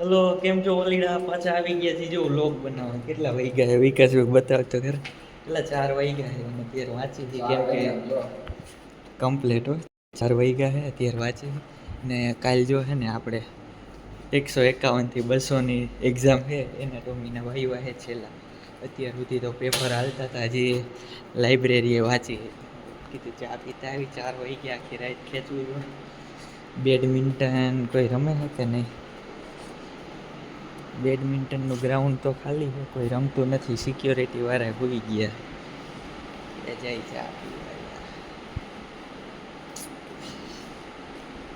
Hello કેમ છો ઓલીડા? પાછા આવી ગયા છે જો લોક બનાવવા. કેટલા વાગ્યા છે? વિકાસ બતાવતો ખરે. કેટલા ચાર વાગ્યા છે? અને અત્યારે વાંચી હતી કેમ કે કમ્પ્લેટ હોય ચાર વાગ્યા છે અત્યારે વાંચી ને કાલ જો છે ને આપણે એકસો એકાવનથી બસોની એક્ઝામ છે એના ટોમીના વાયવા છે છેલ્લા. અત્યાર સુધી તો પેપર હાલતા હતા હજી લાઇબ્રેરીએ વાંચી કીધું ચા પીતા આવી ચાર વાગ્યા આખી રાત ખેંચવું બેડમિન્ટન કોઈ રમે છે કે નહીં? બેડમિન્ટનનું ગ્રાઉન્ડ તો ખાલી છે, કોઈ રમતું નથી. સિક્યોરિટી વાળા હોઈ ગયા. એ જાય ચા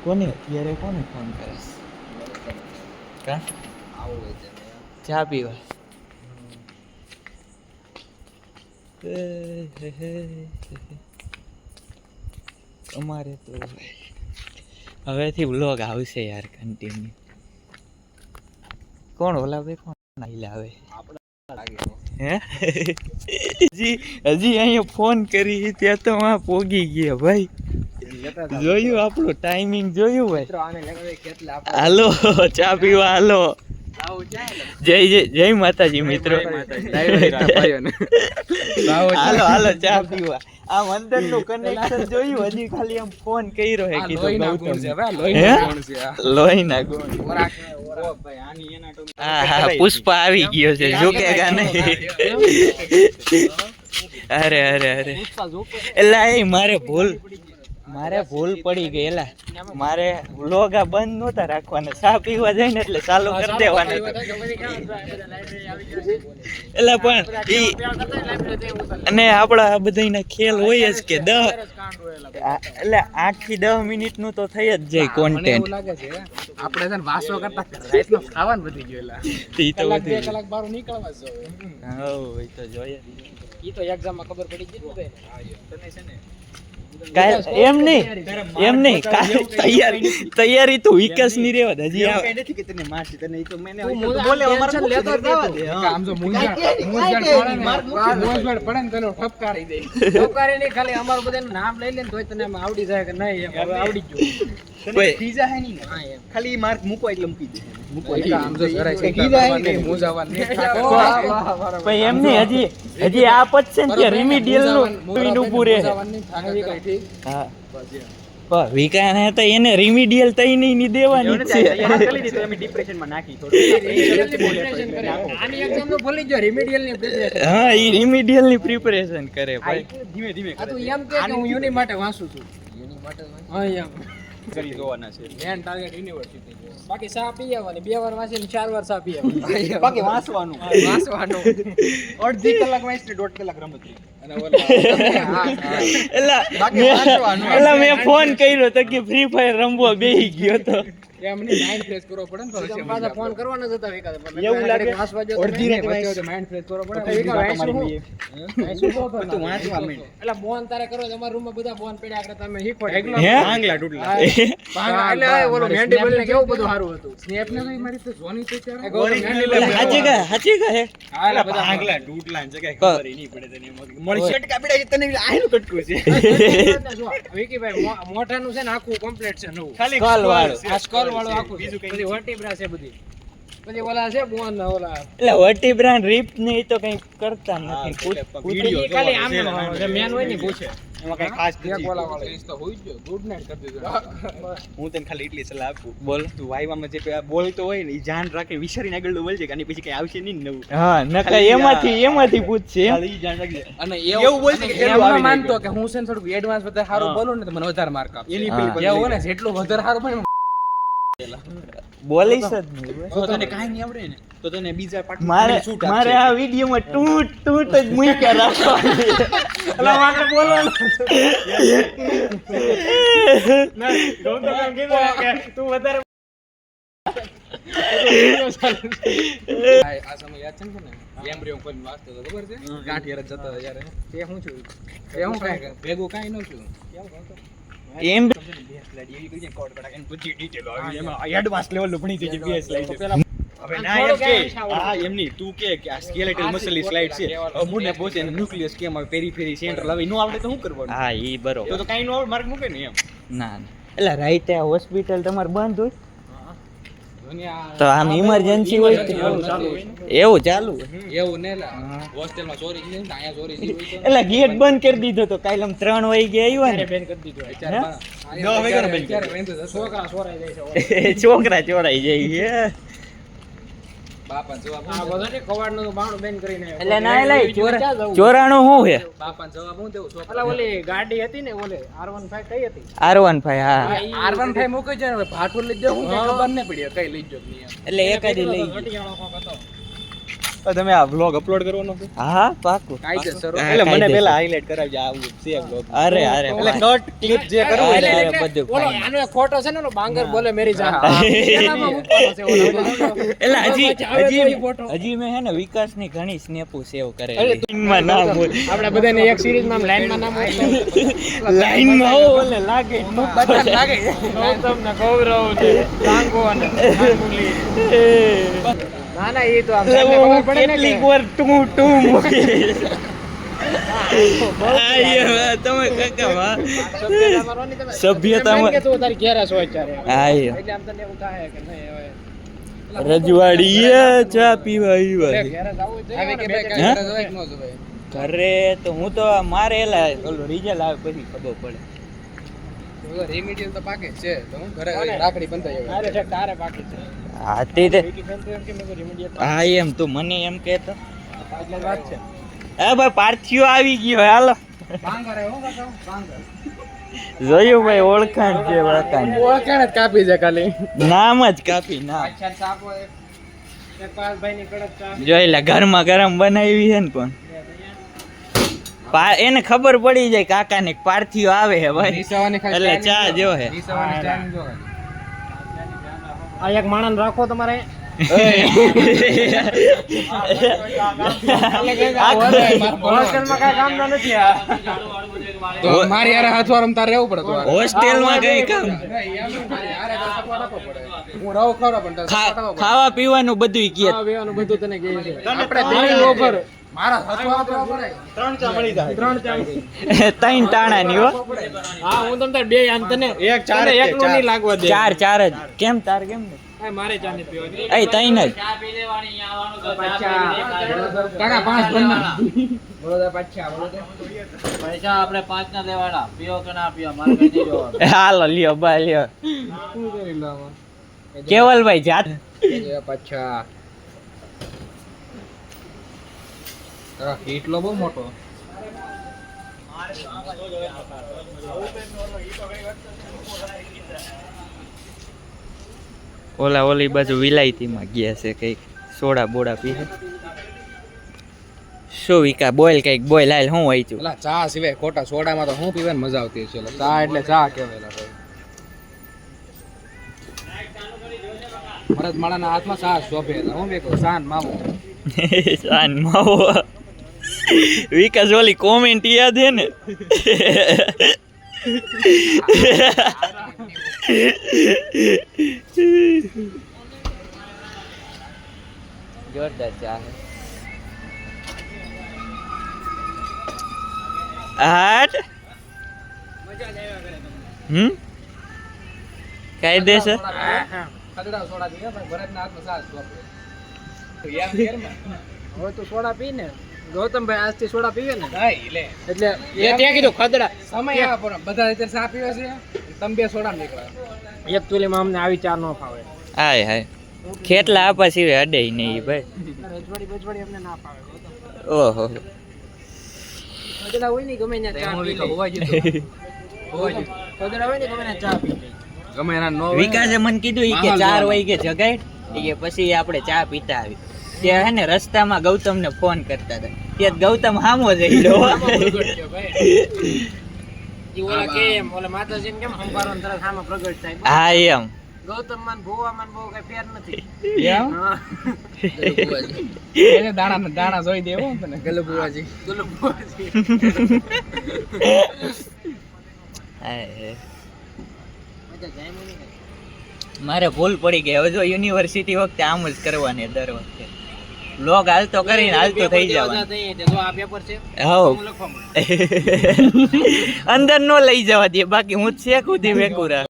કોને? અત્યારે કોને ફોન કરે કા? ચા પીવા. અમારે તો હવેથી બ્લોગ આવશે યાર કન્ટિન્યુ કોણ ઓલા ભાઈ કોણ આઈ લાવે? હે? હજી હજી અહીંયા ફોન કરી ત્યાં તો આ પોગી ગયા ભાઈ. જોયું આપણું ટાઈમિંગ જોયું ભાઈ. હાલો ચા પીવા હાલો. જય જય જય માતાજી મિત્રો. હાલો હાલો ચા પીવા. આ મંદિરનું કનેક્શન જોયું? હજી ખાલી આમ ફોન કર્યો હે કીધું ગૌતમ. લોહી ના ગુણ હા હા પુષ્પા આવી ગયો છે ઝુકેગા નહીં અરે અરે અરે. એટલે એ મારે ભૂલ મારે ભૂલ પડી ગઈ એલા. મારે લોગા બંધ નહોતા રાખવાના. ચા પીવા જાય ને એટલે ચાલુ કરી દેવાના એટલે પણ ઈ અને આપણા આ બધાના ખેલ હોય જ કે દહ. એટલે આઠથી દહ મિનિટનું તો થઈ જ જાય કોન્ટેન્ટ આપણે છે વાસો કરતા એટલો ખાવાનું વધી ગયો એલા. ઈ તો કલાક બે કલાક બહાર નીકળવા જ હા ઈ તો જોઈએ. ઈ તો એક્ઝામમાં ખબર પડી ગઈ ને તને છે ને એમ નહીં એમ નહીં તૈયારી તૈયારી તો વિકાસની રેવા દે. હજી આ- આમ. જો મૂંઝવણ મૂંઝવણ પડે ને મૂંઝવણ પડે ને તને ઠપકારી દે. ઠપકારી નહીં ખાલી અમારું બધાનું નામ લઈ લે ને તોય તને આવડી જાય કે નહીં. આવડી ગયું. હા એમ. ખાલી માર્ક મૂકો એટલે મૂકી દે એક આમ જો જરાય કીધા ચિંતા હે ને. એમ હજી હજી આ પતશે ને મૂંઝાવાનું- ઊભું રહે. હા પણ વિકાને તો એને રિમિડિયલ તઈ નહીં ની દેવાની છે. ડિપ્રેશનમાં નાખી Preparation આની exam નું ભૂલી જ જાઓ, ની preparation. હા ઈ રિમિડિયલની પ્રિપરેશન કરે ભાઈ. ધીમે ધીમે આ તું એમ કે કે હું યુની માટે વાંચું છું. હા એમ. કરી જોવાના છે. મેન ટાર્ગેટ યુનિવર્સિટી બાકી સા પી આવવાની બે વાર વાંચીને ચાર વાર સા પી આવવાની બાકી વાંચવાનું. વાંચવાનું. અડધી કલાક વાંચને દોઢ કલાક રમત એટલે મેં ફોન કર્યો તો કે ફ્રી ફાયર રમવા બેહી ગયો તો. એમ નહીં mind કરવો પડે ને પછી પાછા ફોન કરવાના જ હતા વિકાસ એવું લાગે વાંચવા જો અડધી રાતે વચ્ચે વચ્ચે કરવો પડે. વિકાસ વાંચવું હું? વાંચવું તો હતો તું વાંચવા માંડ. એટલે બોન તારે કરો તમારા રૂમમાં બધા બોન પડ્યા આગળ તમે શીખો. એકલો હે? આંગલા ડૂડલા. એટલે ઓલો મહેંદી બોલને કેવું બધું સારું હતું? સ્નેપ ને મારી તો જોની તો ત્યારે. એ ગૌરવ મહેંદી બોલ એલા હાચી કા હાચી કા હે? હા, બધા આંગલા ડૂડલા ને જગ્યાએ ખબર નહીં પડે તને મળી શર્ટ કાપી તને આયનું કટકું છે. મોઢાનું ને આખું કમ્પ્લીટ છે નવું. ખાલી Skull વાળું. આ skull વાળું આખું. બીજું કંઈ બધી છે બધી. પછી ઓલા છે બોન ને ઓલા. એટલે વટી બ્રાન્ડ રીપ ને તો કઈ કરતા નથી. ખાલી આમ main હોય ને પૂછે. એમાં કઈ ખાસ નથી. ઓલા વાળો ઈ તો હોય જ ગુડ નાઈટ કરી દીધું. હું તને ખાલી એટલી સલાહ આપું. બોલ. તું વાયવામાં જે બોલતો હોય ને એ જાણ રાખે વિચારીને આગળ બોલજે કે પછી કઈ આવશે નહીં ને નવું. હા નકર એમાંથી એમાંથી પૂછશે એમ. ખાલી ઈ રાખજે. અને એવું બોલજે કે આવી માનતો કે હું છે ને થોડુંક એડવાન્સ વધારે સારું. બોલું ને તો મને વધારે માર્ક આપશે એવું ને જેટલું વધારે સારું બને બોલીશ જ નહીં બસ. તને કાઈ નહીં આવડે ને તો તને બીજા પાર્ટ મારે મારે આ વિડીયોમાં ટૂટ ટૂટ જ મૂક્યા રાખવાની એટલે મારે બોલવાનું તું વધારે આ સમય યાદ છે ને તને? એમ વાંચતો હતો, ખબર છે? ગાંઠિયાર જતો હતો તે હું છું? તે હું કાંઈ ભેગું કાંઈ ન છું. એમ એડવાન્સ લેવલ હવે ના એમ કે તું કે કે આ સ્કેલેટલ મસલની સ્લાઇડ છે હવે મુને પહોંચે ને ન્યુક્લિયસ કેમ આવે પેરીફેરી સેન્ટ્રલ આવે નો આવડે તો શું કરવાનું હા ઈ બરોબર તો કાંઈ નો આવડે માર્ક મૂકે ને એમ. ના ના. એટલે રાઈતે હોસ્પિટલ તમારે બંધ હોય? તો આમ ઇમરજન્સી હોય તો એવું ચાલુ એવું ને હોસ્ટેલમાં ચોરી થઈ ને અહીંયા ચોરી થઈ એટલે ગેટ બંધ કરી દીધો તો કાલે આમ ત્રણ વાગે આવ્યો ને? બેન કરી દીધું. છોકરા ચોરાઈ જાય છોકરા ચોરાઈ જાય ચોરાણું શું છે? ગાડી હતી ને ઓલે R15 કઈ હતી? આર વન ફાઈવ હા. R15 મૂકી છે ને ભાટું લઈ જાવ ખબર ન પડી કઈ લઈ જાવ નહીં એટલે લઈ ગઈ. ઘટિયાળો કોક હતો તમે આ વ્લોગ અપલોડ કરવાનો છે? હા પાકું. એટલે મને પહેલા પેલા highlight કરાવજો આ આવું છે vlog. અરે અરે એટલે કટ ક્લિપ જે કરવું એટલે બધું ઓલો આનો એક ફોટો છે ને ઓલો બાંગર બોલે મેરી જાન. એનામાં મૂકવાનો છે ઓલો. એટલે હજી હજી હજી મેં હે ને વિકાસની ઘણી સ્નેપો સેવ કરે માં નામ બોલ. આપણે બધાને એક સિરીઝમાં લાઈનમાં નામ હોય લાઈનમાં હો ઓલે લાગે. બધા લાગે. તમને ને ગૌરવ છે ટાંગો અને નાનમુલી. ના ના એ તો આમ ખબર પડે ને કેટલીક વાર ટું ટું મૂકી આયો, તમે કાકા માં સભ્યતામાં રહો ને તમે. સભ્યતામાં- એમ કે તું તારી ઘેરે છો અત્યારે આયો. એટલે આમ તને એવું થાય કે નહીં હવે રજવાડી ચા પીવા ઘેરે તો હું તો મારે એલા ઓલું રિઝલ્ટ આવે પછી ખબર પડે. તો તો પાકે છે. તો હું ઘરે રાખડી બંધાઈ આવે. છે તારે બાકી છે. હા તે કે હા એમ તું મને એમ કહેતો. એટલે વાત છે. એ ભાઈ પાર્થિયો આવી ગયો હાલો. બાંગર હો કાકા, બાંગર. જોયું ભાઈ ઓળખાણ છે ઓળખાણ ઓળખાણ જ કાપી છે ખાલી. નામ જ કાપી ના. અચ્છા, સાપ હોય. એક પાલભાઈ ની કડક જોઈ લે ઘરમાં ગરમ બનાવી છે ને પણ એને ખબર પડી જાય કાકા ને પાર્થિયો આવે હે ભાઈ. એટલે ચા જો હે. આ એક માણસ રાખો તમારે. મારી રહેવું પડે કઈ કામ? તારે પડે. ખાવા પીવાનું બધું કે બધું તને કહે આપણે ઓફર મારા હાથવા ત્રણ ચા મળી ત્રણ ચા ત્રણ ટાણા ની હો. હા હું તમ બે આમ તને એક ચાર તને જ છે, એકલું ચાર. નહીં લાગવા દે. ચાર ચાર જ. કેમ તાર કેમ ને મારે ચા નહીં પીવાની. એ ત્રણ જ. કાકા પાંચ ભરના. બરોડા પાછા, પૈસા આપણે પાંચ ના દેવાના પીઓ કે ના પીઓ મારે કઈ નહીં હાલો લ્યો બા લ્યો? કેવલભાઈ જાત. પાછા. તારા હીટલો બહુ મોટો. ઓલા ઓલી બાજુ વિલાયતીમાં ગયા છે કંઈક સોડા બોડા પી શું વિકા બોલ કંઈક બોલ હાલ હું હોય છું. ચા સિવાય ખોટા સોડામાં તો શું પીવાની મજા આવતી છે. ચા એટલે ચા કહેવાય ભાઈ. મરદ માણાના હાથમાં સાસ શોભે હું બે કહું શાન માવો. શાન માવો. વિકાસ ઓલી કોમેન્ટ યાદ હે ને? જોરદાર ચા હાટ? હમ? કાયદેસર ખદડા સોડા પીવે પણ ભરતના હાથમાં યાદ હવે તું સોડા પી ને. ગૌતમભાઈ આજથી સોડા પીવે ને? નહીં લે. એટલે એ ત્યાં કીધું ખદડા. સમય આવે પણ બધા અત્યારે ચા પીવે છે. તમે બે સોડા નીકળે. એક તુલીમાં અમને આવી ચા ન ફાવે. હાય હાય. ખેટલા આપા સિવાય અડે નહીં ભાઈ. રજવાડી બજવાડી અમને ના ફાવે ઓહો. ખદડા હોય ને ગમે ત્યાં ચા પી લે. હોવા જતો હોવા જતો ખદડા હોય ને ગમે ત્યાં ચા પી લે. ગમે એના નો વિકાસે મને કીધું કે ચાર. વાગે જગાય કે પછી આપણે ચા પીતા આવી ત્યાં હે ને રસ્તામાં ગૌતમને ફોન કરતા હતા. ત્યાં ગૌતમ હામો જઈ લો ઈ ઓલા કેમ ઓલા માતાજીને કેમ સંભારો ને તરત સામે પ્રગટ થાય? હા એમ. ગૌતમ માન ભુવા માન બહુ કઈ ફેર નથી. એને દાણા દાણા જોઈ દેવો તને. ગલુ બુવાજી હાય હે. મજા જાય મને કઈ. મારે ભૂલ પડી ગઈ. હવે જો યુનિવર્સિટી વખતે આમ જ કરવાની દર વખતે. લોગ હાલતો કરીને હાલતો થઈ જવાનું. અંદર નો લઈ જવા દે બાકી હું છે શેક વેકુરા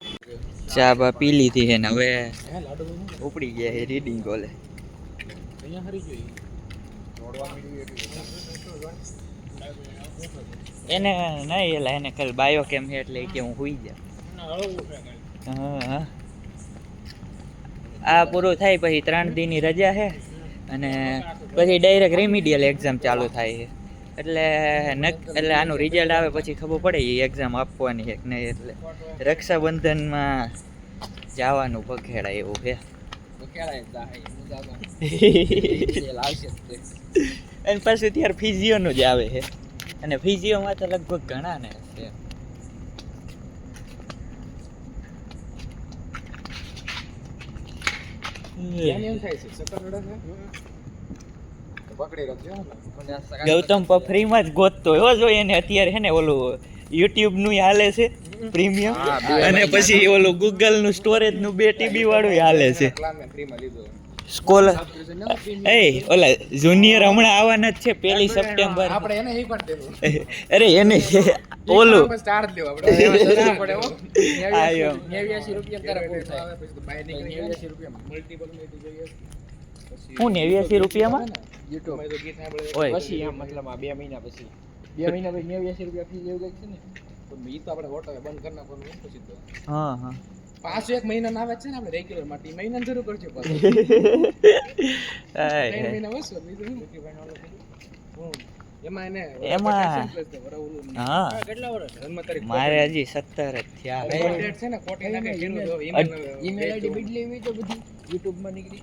ચા બા પી લીધી છે ને હવે ઉપડી ગયા છે રીડિંગ કોલે એને નહીં એલા એને કાલ બાયો કેમ છે એટલે કે હું હુઈ જા હા હા. આ પૂરું થાય પછી ત્રણ દિનની રજા છે. અને પછી ડાયરેક્ટ રેમિડિયલ એક્ઝામ ચાલુ થાય છે. એટલે નક એટલે આનું રિઝલ્ટ આવે પછી ખબર પડે એ એક્ઝામ આપવાની છે નહીં. એટલે રક્ષાબંધનમાં જવાનું પખેડાય એવું છે. અને પાછું ત્યારે ફિઝિયોનું જ આવે છે. અને ફિઝિયોમાં તો લગભગ ઘણા ને છે પકડી રાખજો ગૌતમ પફરીમાં ફ્રીમાં જ ગોતતો એવો જોઈએ એને અત્યારે હે ને ઓલું યુટ્યુબનું હાલે છે પ્રીમિયમ અને પછી ઓલું ગૂગલનું સ્ટોરેજનું બે ટીબી વાળું હાલે છે. સ્કોલર એ ઓલા જુનિયર હમણાં આવવાના જ છે પહેલી સપ્ટેમ્બર. આપણે એને એ પણ દેવું. અરે એને ઓલું સ્ટાર જ આપણે સસ્તું પડે હો. આયો. નેવ્યાસી રૂપિયા કરે પૂરું થાય. પછી રૂપિયામાં. મલ્ટિપલ જોઈએ. હું નેવ્યાસી રૂપિયામાં? યુટ્યુબ. મેં તો ગીત સાંભળે. ઓય. પછી એમ મતલબ આ બે મહિના પછી. બે મહિના પછી નેવ્યાસી રૂપિયા ફી લેવું છે ને? પણ મી તો આપણે હોટલ બંધ કરી નાખવાનું પછી તો. હા હા. પાછું એક મહિના આવે છે ને આપણે રેગ્યુલર માટે. એ મહિના જરૂર કરજો પાછું. મહિના વસો બીજું એમાં એને એમાં- ને. હા. મારે હજી સત્તર જ થયા છે ને નાખે ઈમેલ આઈડી બદલી હોય તો બધી યુટ્યુબમાં નીકળી.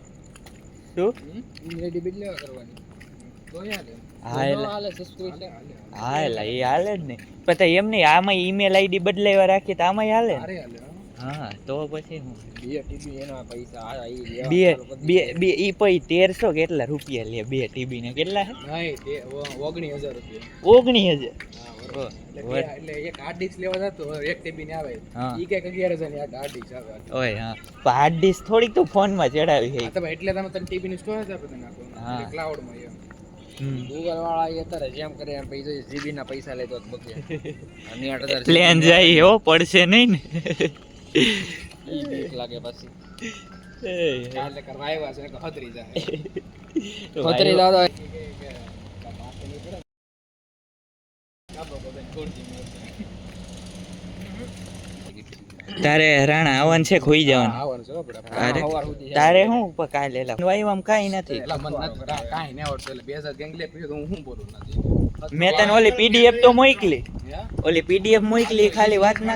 શું? ઈમેલ આઈડી બદલાવા કરવાની. હા એટલે હાલે જ નહીં પછી એમ નહીં આમાં ઈમેલ આઈડી બદલાવ્યા રાખીએ તો આમાં હાલે અરે હાલે. હા. તો પછી હું? બે ટીબી એના પૈસા આ ઈ બે બે બે ઈ પછી તેરસો કેટલા રૂપિયા લે બે ટીબી ને કેટલા હે નહીં તે ઓ- ઓગણીસ હજાર રૂપિયા. ઓગણીસ હજાર? હા, ઓહ, એટલે એક હાર્ડ ડિસ્ક લેવા જતો એક ટીબી ને આવે. ઈ અગિયાર હજારની હાર્ડ ડિસ્ક આવે ઓય હા. હાર્ડ ડિસ્ક થોડીક તો ફોનમાં ચડાવી હા, તમે એટલે તમે તને ટીબી ની સ્ટોરેજ આપે તને. નાખો ક્લાઉડમાં એમ. ગૂગલ વાળા અત્યારે જેમ કરે એમ પૈસા જીબી ના પૈસા લેતો બકે અને આઠ હજાર પ્લેન જાય હો પડશે નહીં ને. લાગે પછી. એટલે કરવા આવ્યા છે કે હતરી જાય. ખતરી દાદા તારે રાણા આવવાનું છે ખોઈ જવાનું? હો. તારે? તારે શું પ- કાલે લેલા વાયવામાં કાંઈ નથી. કાંઈ નહીં આવડતું. એટલે બે હજાર ગેંગ લે હું શું બોલું નથી. મેં તને ઓલી પીડીએફ તો મોકલી. ઓલી પીડીએફ મોકલી ખાલી વાત ના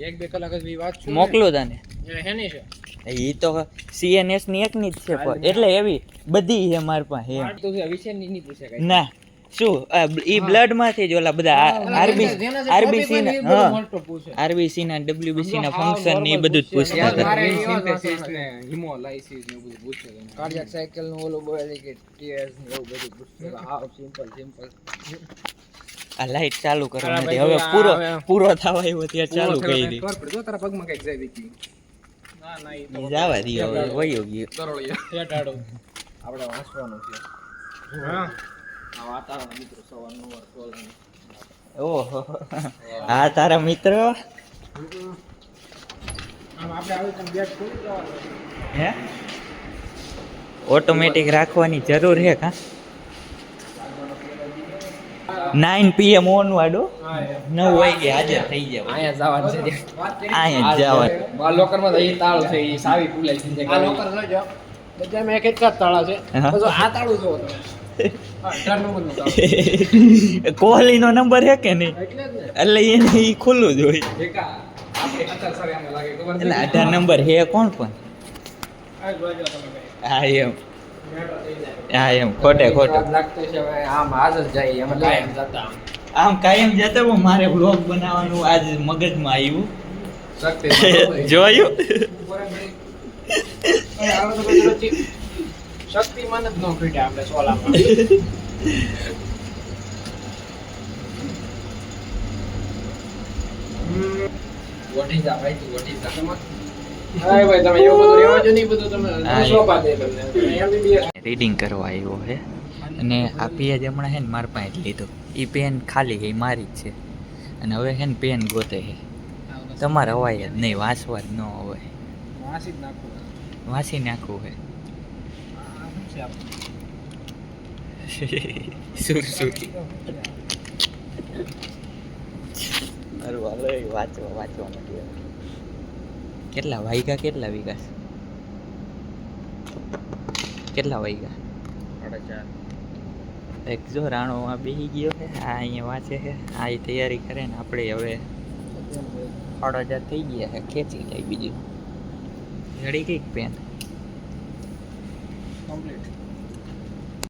એક- બે કલાક જ વાત મોકલું તને. હેની છે. એ તો સીએનએસની એકની જ છે એટલે એવી બધી છે મારી પાસે. ના. શું? આ ઈ બ્લડમાંથી જ ઓલા બધા આરબીસી આરબીસી ના આરબીસી ના ડબ્લ્યુબીસી ના ફંક્શન ને એ બધું જ પૂછતા હતા synthesis ને hemolysis ને બધું પૂછે છે. સાયકલનું ઓલું બોલે કે ટીએસ ને એવું બધું પૂછશે હાવ સિમ્પલ સિમ્પલ આ લાઈટ ચાલુ કરવાની માટે હવે પૂરો પૂરો થવા આવ્યો ત્યાં ચાલુ કરી એટલે જો તારા પગમાં કંઈક જાય વિકી. જાવા દી હવે વયો ગયો. તરળિયા. આપણે વાંચવાનું છે. હા. ઓહો. હા તારા મિત્ર. હે? ઓટોમેટિક રાખવાની જરૂર છે કા? નાઇન પીએમ ઓન વાળો? નવ વાગે હાજર થઈ જાય અહીંયા જવાનું છે અહીંયા જવાનું. આ લોકરમાં તો એ તાળું છે એ સાવી ખુલે છે આ લોકર બધામાં એક એક જ તાળા છે. આ તાળું જોવો કોહલી નો નંબર છે કે નહીં? એટલે એને એ ખુલ્લું જ હોય? એટલે અઢાર નંબર હે કોણ પણ. હા એમ. હા એમ. ખોટે ખોટે. આમ આજ જ જાય એમ કાયમ જતા આમ કાયમ જતા હું મારે બ્લોગ બનાવવાનું આજ મગજમાં આવ્યું. જોયું? શક્તિમાન જ ન ખીટે આપણે સોલામાં. વઢી જા ભાઈ તું વઢી જા. ભાઈ તમે એવું બધું રહેવા જો નહીં બધું તમે શોભા દે તમને. તમે રીડિંગ કરવા આવ્યો છે અને આ પેજ હમણાં હે ને મારા પાસે જ લીધો. એ પેન ખાલી ઈ મારી જ છે. અને હવે હે ને પેન ગોતે છે તમારે અવાય જ નહીં વાંચવા જ ન હોય વાંસી નાખવું હે. આ શું? છે આપણું? મારું વાંચવા વાંચવા નથી કેટલા વાગ્યા કેટલા વીઘા? કેટલા વાગ્યા સાડા ચાર. એક જો રાણોમાં બેસી ગયો છે આ અહીંયા વાંચે છે આ તૈયારી કરે ને આપણે હવે સાડા હજાર થઈ ગયા છે ખેંચી જાય બીજું. ઘડી કંઈક પેન કમ્પ્લીટ